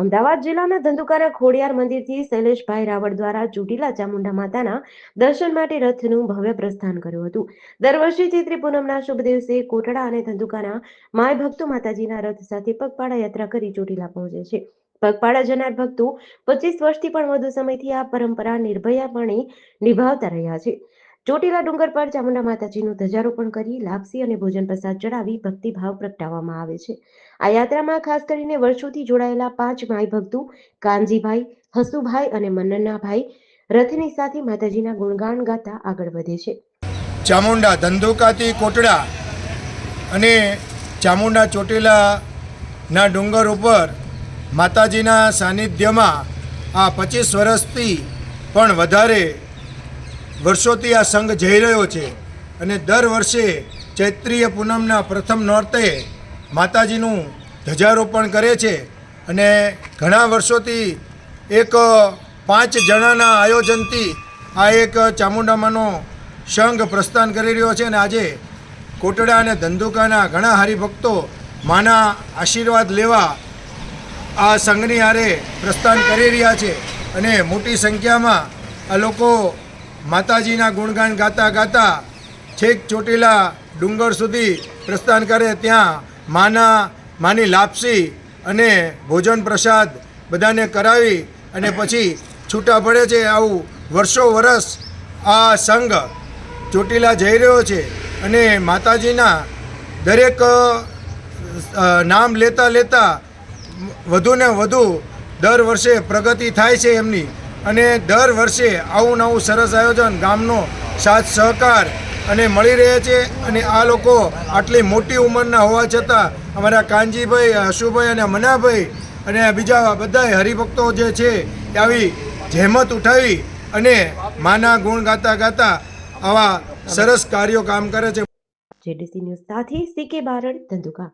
અમદાવાદ જિલ્લાના ધંધુકાના ખોડિયાર મંદિરથી શૈલેષભાઈ રાવળ દ્વારા ચોટીલા ચામુંડા માતાના દર્શન માટે રથનું ભવ્ય પ્રસ્થાન કર્યું હતું. દર વર્ષે ચૈત્રી પૂનમના શુભ દિવસે કોટડા અને ધંધુકાના માય ભક્તો માતાજીના રથ સાથે પગપાળા યાત્રા કરી ચોટીલા પહોંચે છે. પગપાળા જનાર ભક્તો પચીસ વર્ષથી પણ વધુ સમયથી આ પરંપરા નિર્ભયાપણે નિભાવતા રહ્યા છે. ચોટીલા ડુંગર પર ચામુંડા માતાજીનું ધજારોપણ કરી લાપસી અને ભોજન પ્રસાદ ચડાવી ભક્તિભાવ પ્રગટાવવામાં આવે છે. આ યાત્રામાં ખાસ કરીને વર્ષોથી જોડાયેલા પાંચ ભાઈ ભક્તો કાનજીભાઈ, હસુભાઈ અને મન્નનાભાઈ રથની સાથે માતાજીના ગુણગાન ગાતા આગળ વધે છે. ચામુંડા, ધંધુકાથી કોટડા અને ચામુંડા ચોટીલાના ડુંગર ઉપર માતાજીના સાનિધ્યમાં આ પચીસ વર્ષથી પણ વધારે વર્ષોથી આ સંઘ જઈ રહ્યો છે અને દર વર્ષે ચૈત્રીય પૂનમના પ્રથમ નોરતે માતાજીનું ધ્વજારોપણ કરે છે અને ઘણા વર્ષોથી એક પાંચ જણાના આયોજનથી આ એક ચામુંડામાનો સંઘ પ્રસ્થાન કરી રહ્યો છે અને આજે કોટડા અને ધંધુકાના ઘણા હરિભક્તો માના આશીર્વાદ લેવા આ સંઘની હારે પ્રસ્થાન કરી રહ્યા છે અને મોટી સંખ્યામાં આ લોકો માતાજીના ગુણગાન ગાતા ગાતા છેક ચોટીલા ડુંગર સુધી પ્રસ્થાન કરે ત્યાં માના, માની લાપસી અને ભોજન પ્રસાદ બધાને કરાવી અને પછી છૂટા પડે છે આવું વર્ષો વર્ષ આ સંઘ ચોટીલા જઈ રહ્યો છે અને માતાજીના દરેક નામ લેતા લેતા વધુને વધુ દર વર્ષે પ્રગતિ થાય છે એમની. અને દર વર્ષે આવું નવું સરસ આયોજન ગામનો સાથ સહકાર અને મળી રહે છે અને આ લોકો આટલી મોટી ઉંમરના હોવા છતાં અમારા કાનજીભાઈ હશુભાઈ અને મનાભાઈ અને બીજા બધાય હરિભક્તો જે છે એ આવી જહેમત ઉઠાવી અને માના ગુણ ગાતા ગાતા આવા સરસ કાર્યો કામ કરે છે. જેડીસી ન્યૂઝ સાથે સીકે બારડ ધંધુકા.